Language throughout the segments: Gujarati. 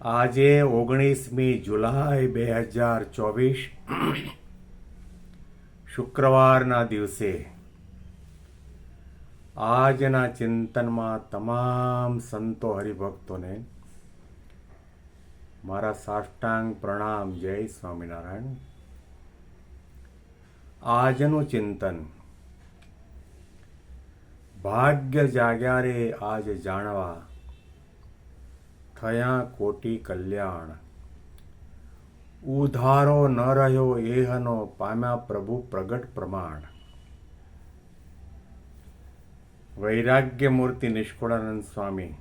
આજે ઓગણીસમી જુલાઈ બે હજાર ચોવીસ શુક્રવારના દિવસે આજના ચિંતનમાં તમામ સંતો હરિભક્તોને મારા સાષ્ટાંગ પ્રણામ જય સ્વામિનારાયણ. આજનું ચિંતન ભાગ્ય જાગ્યારે આજે જાણવા થયા કોટી કલ્યાણ. ઉધારો ન રહ્યો એહનો પામ્યા પ્રભુ પ્રગટ પ્રમાણ. વૈરાગ્ય મૂર્તિ નિષ્કુળાનંદ સ્વામી.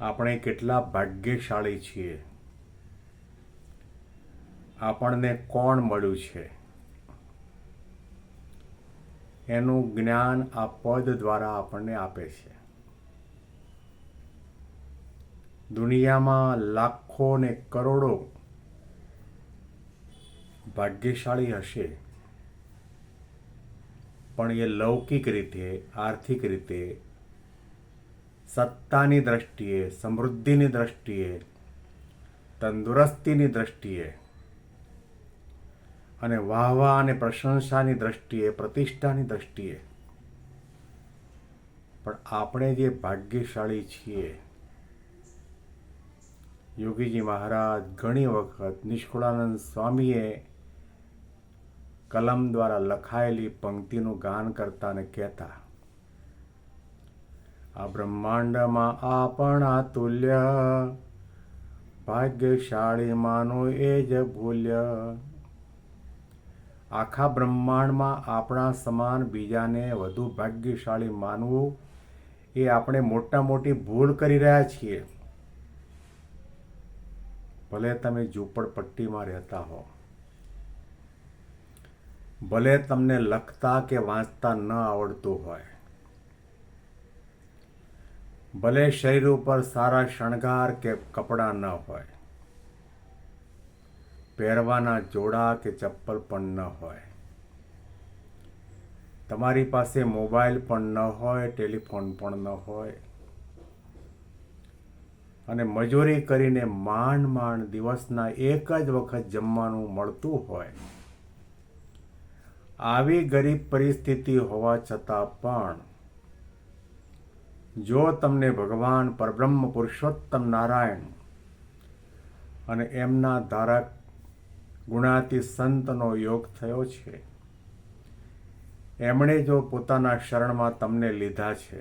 આપણે કેટલા ભાગ્યશાળી છીએ. આપણને કોણ મળ્યું છે? એનું જ્ઞાન આ પદ દ્વારા આપણને આપે છે. દુનિયામાં લાખો ને કરોડો ભાગ્યશાળી હશે. પણ એ લૌકિક રીતે, આર્થિક રીતે, સત્તાની દ્રષ્ટિએ, સમૃદ્ધિની દ્રષ્ટિએ, તંદુરસ્તીની દ્રષ્ટિએ અને વાહવા અને પ્રશંસાની દ્રષ્ટિએ, પ્રતિષ્ઠાની દ્રષ્ટિએ. પણ આપણે જે ભાગ્યશાળી છીએ યોગીજી મહારાજ ઘણી વખત નિષ્કુળાનંદ સ્વામીએ કલમ દ્વારા લખાયેલી પંક્તિનું ગાન કરતા ને કહેતા, આ બ્રહ્માંડમાં આપણા તુલ્ય, ભાગ્યશાળી માનો એ જ ભૂલ્ય. આખા બ્રહ્માંડમાં આપણા સમાન બીજાને વધુ ભાગ્યશાળી માનવું એ આપણે મોટા મોટી ભૂલ કરી રહ્યા છીએ. ભલે તમે ઝૂંપડપટ્ટીમાં રહેતા હો. ભલે તમને લખતા કે વાંચતા ન આવડતું હોય. ભલે શરીર ઉપર સારા શણગાર કે કપડાં ન હોય. પહેરવાના જોડા કે ચપ્પલ પણ ન હોય. તમારી પાસે મોબાઈલ પણ ન હોય, ટેલિફોન પણ ન હોય. અને મજૂરી કરીને માંડ માંડ દિવસના એક જ વખત જમવાનું મળતું હોય. આવી ગરીબ પરિસ્થિતિ હોવા છતાં પણ જો તમને ભગવાન પરબ્રહ્મ પુરુષોત્તમ નારાયણ અને એમના ધારક ગુણાતી સંતનો યોગ થયો છે, એમણે જો પોતાના શરણમાં તમને લીધા છે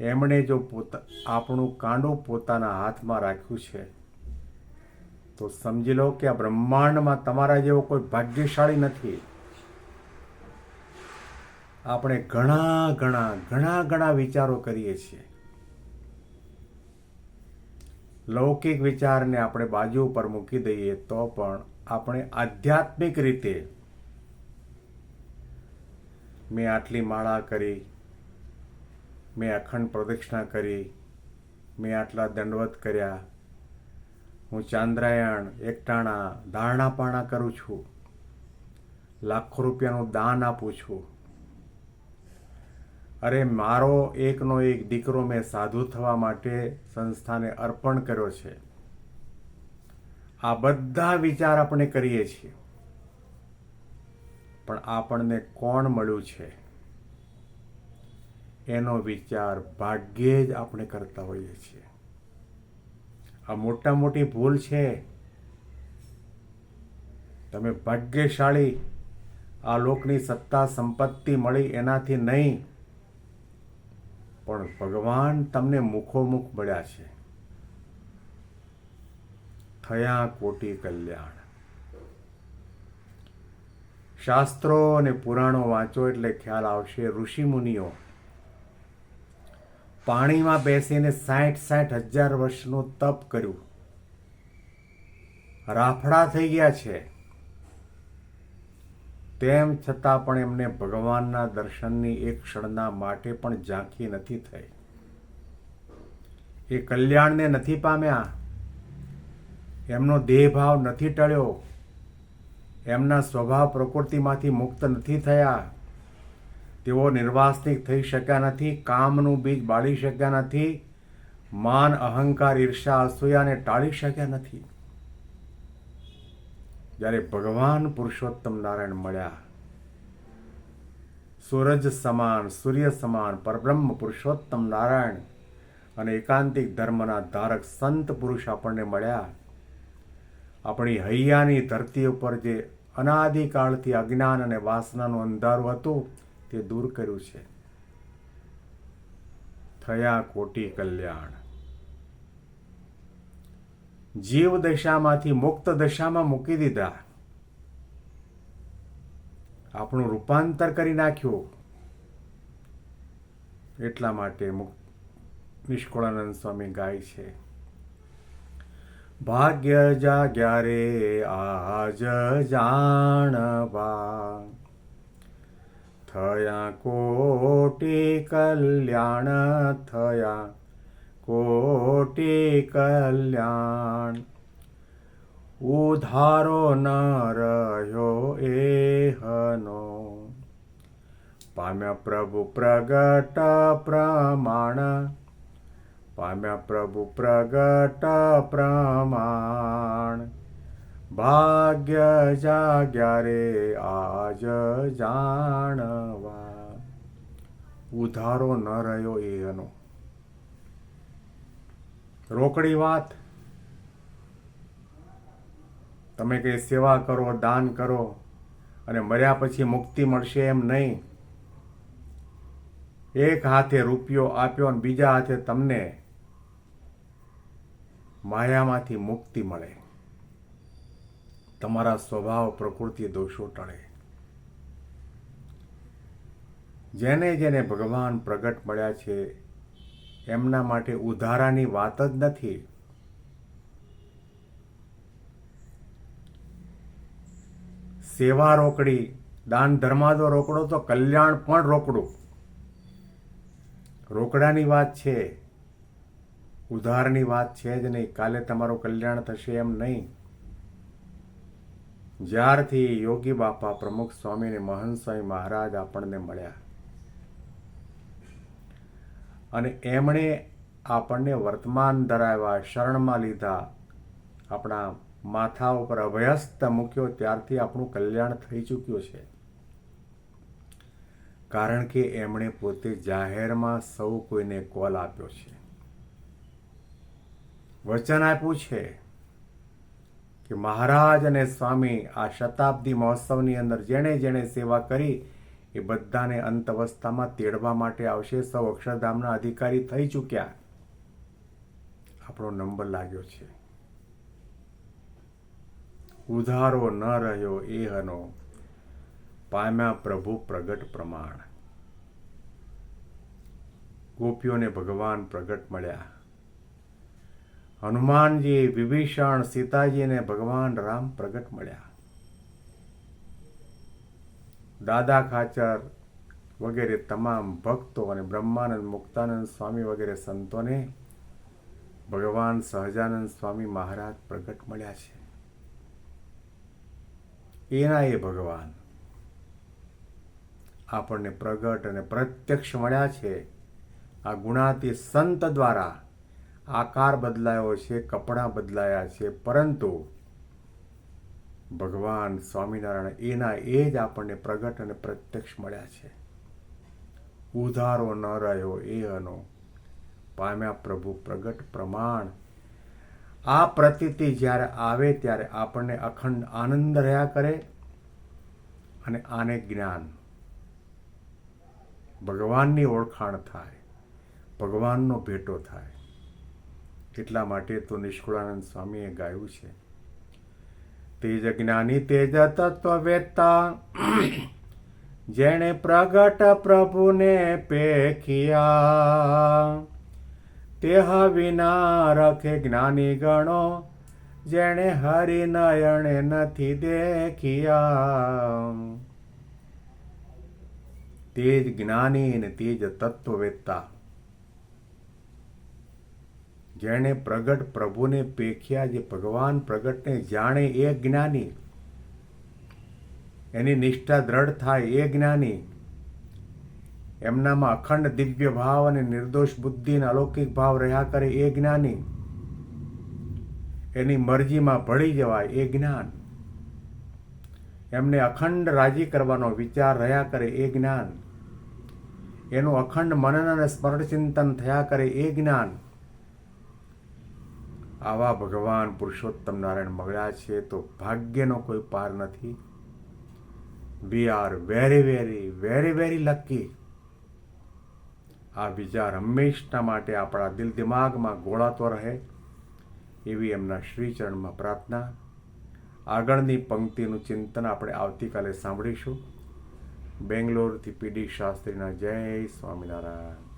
એમણે જો પોતા, આપણું કાંડું પોતાના હાથમાં રાખ્યું છે, તો સમજી લો કે આ બ્રહ્માંડમાં તમારા જેવો કોઈ ભાગ્યશાળી નથી. આપણે ઘણા ઘણા ઘણા ઘણા વિચારો કરીએ છીએ. લૌકિક વિચારને આપણે બાજુ ઉપર મૂકી દઈએ તો પણ આપણે આધ્યાત્મિક રીતે મેં આટલી માળા કરી મેં અખંડ પ્રદક્ષિણા કરી, મેં આટલા દંડવત કર્યા. હું ચાંદ્રાયણ, એકટાણા, ધારણાપાણા કરું છું. લાખો રૂપિયાનું દાન આપું છું. અરે, મારો એકનો એક દીકરો મેં સાધુ થવા માટે સંસ્થાને અર્પણ કર્યો છે. આ બધા વિચાર આપણે કરીએ છીએ. પણ આપણને કોણ મળ્યું છે? એનો વિચાર ભાગ્યે જ આપણે કરતા હોઈએ છીએ. આ મોટા મોટી ભૂલ છે. તમે ભાગ્યશાળી આ લોકની સત્તા સંપત્તિ મળી એનાથી નહીં, પણ ભગવાન તમને મુખોમુખ મળ્યા છે. થયા કોટી કલ્યાણ. શાસ્ત્રો અને પુરાણો વાંચો એટલે ખ્યાલ આવશે ઋષિ મુનિઓ પાણીમાં બેસીને સાઠ સાઠ હજાર વર્ષનું તપ કર્યું. રાફડા થઈ ગયા છે. તેમ છતાં પણ એમને ભગવાનના દર્શનની એક ક્ષણના માટે પણ ઝાંખી નથી થઈ. એ કલ્યાણને નથી પામ્યા. એમનો દેહભાવ નથી ટળ્યો. એમના સ્વભાવ પ્રકૃતિમાંથી મુક્ત નથી થયા. તેઓ નિર્વાસનિક થઈ શક્યા નથી, કામનું બીજ બાળી શક્યા નથી, માન, અહંકાર ઈર્ષા અસૂયાને ટાળી શક્યા નથી. જ્યારે ભગવાન પુરુષોત્તમ નારાયણ મળ્યા, સૂરજ સમાન, સૂર્ય સમાન, પરબ્રહ્મ પુરુષોત્તમ નારાયણ અને એકાંતિક ધર્મના ધારક સંત પુરુષ આપણને મળ્યા. આપણી હૈયાની ધરતી ઉપર જે અનાદિકાળથી અજ્ઞાન અને વાસનાનું અંધારું હતું તે દૂર કર્યું છે. થયા કોટી કલ્યાણ. જીવ દશામાંથી મુક્ત દશામાં મૂકી દીધા. આપણું રૂપાંતર કરી નાખ્યું. એટલા માટે નિષ્કુળાનંદ સ્વામી ગાય છે. ભાગ્ય જાગ્યા રે, આજ જાણવા થયા, કોટી કલ્યાણ થયા, કોટી કલ્યાણ. ઉધારો ન રહ્યો એહનો પામ્યા પ્રભુ પ્રગટ પ્રમાણ. પામ્યા પ્રભુ પ્રગટ પ્રમાણ. ભાગ્ય જાગ્યા રે આજ જાણવા. ઉધારો ન રહ્યો એ એનો. રોકડી વાત. તમે કંઈ સેવા કરો, દાન કરો અને મર્યા પછી મુક્તિ મળશે એમ નહીં. એક હાથે રૂપિયો આપ્યો અને બીજા હાથે તમને માયામાંથી મુક્તિ મળે. તમારા સ્વભાવ પ્રકૃતિ દોષો ટળે. જેને જેને ભગવાન પ્રગટ મળ્યા છે, એમના માટે ઉધારાની વાત જ નથી. સેવા રોકડી, દાન ધર્માદો રોકડો તો કલ્યાણ પણ રોકડું. રોકડાની વાત છે. ઉધારની વાત છે જ નહીં. કાલે તમારું કલ્યાણ થશે એમ નહીં. જ્યારથી યોગી બાપા પ્રમુખ સ્વામી અને મહંત સ્વામી મહારાજ આપણને મળ્યા. અને એમણે આપણને વર્તમાન ધરાવ્યા શરણમાં લીધા. આપણા માથા ઉપર અભયસ્ત મૂક્યો, ત્યારથી આપણું કલ્યાણ થઈ ચૂક્યું છે. કારણ કે એમણે પોતે જાહેરમાં સૌ કોઈને કોલ આપ્યો છે. વચન આપ્યું છે. કે મહારાજ અને સ્વામી આ શતાબ્દી મહોત્સવની અંદર જેણે જેણે સેવા કરી, એ બધાને અંત અવસ્થામાં તેડવા માટે આવશે સૌ અક્ષરધામના અધિકારી થઈ ચૂક્યા. આપણો નંબર લાગ્યો છે. ઉધારો ન રહ્યો એ હનો પામ્યા પ્રભુ પ્રગટ પ્રમાણ. ગોપીઓને ભગવાન પ્રગટ મળ્યા. હનુમાનજી, વિભીષણ સીતાજીને ભગવાન રામ પ્રગટ મળ્યા. દાદા ખાચર વગેરે તમામ ભક્તો અને બ્રહ્માનંદ, મુક્તાનંદ સ્વામી વગેરે સંતોને ભગવાન સહજાનંદ સ્વામી મહારાજ પ્રગટ મળ્યા છે. એના એ ભગવાન આપણને પ્રગટ અને પ્રત્યક્ષ મળ્યા છે આ ગુણાતી સંત દ્વારા આકાર બદલાયો છે, કપડાં બદલાયા છે, પરંતુ ભગવાન સ્વામિનારાયણ એના એ જ આપણને પ્રગટ અને પ્રત્યક્ષ મળ્યા છે. ઉધારો ન રહ્યો એ અનો પામ્યા પ્રભુ પ્રગટ પ્રમાણ. આ પ્રતીતિ જ્યારે આવે ત્યારે આપણને અખંડ આનંદ રહ્યા કરે અને આને જ્ઞાન. ભગવાનની ઓળખાણ થાય, ભગવાનનો ભેટો થાય. એટલા માટે તો નિષ્કુળાનંદ સ્વામીએ ગાયું છે. તેજ જ્ઞાની તેજ તત્વવેતા જેણે પ્રગટ પ્રભુને પેખિયા. તે વિના રખે જ્ઞાની ગણો જેણે હરિનયણે નથી દેખિયા. તેજ જ્ઞાની ને તેજ તત્વવેત્તા જેણે પ્રગટ પ્રભુને પેખ્યા જે ભગવાન પ્રગટને જાણે એ જ્ઞાની. એની નિષ્ઠા દ્રઢ થાય એ જ્ઞાની. એમનામાં અખંડ દિવ્ય ભાવ અને નિર્દોષ બુદ્ધિ અને અલૌકિક ભાવ રહ્યા કરે એ જ્ઞાની. એની મરજીમાં ભળી જવાય એ જ્ઞાન. એમને અખંડ રાજી કરવાનો વિચાર રહ્યા કરે એ જ્ઞાન. એનું અખંડ મનન અને સ્મરણ ચિંતન થયા કરે એ જ્ઞાન. આવા ભગવાન પુરુષોત્તમ નારાયણ મળ્યા છે તો ભાગ્યનો કોઈ પાર નથી. We are very very very very lucky આ વિચાર હંમેશના માટે આપણા દિલ દિમાગમાં ગોળાતો રહે એવી એમના શ્રીચરણમાં પ્રાર્થના. આગળની પંક્તિનું ચિંતન આપણે આવતીકાલે સાંભળીશું. બેંગ્લોરથી પીડી શાસ્ત્રીના જય સ્વામિનારાયણ.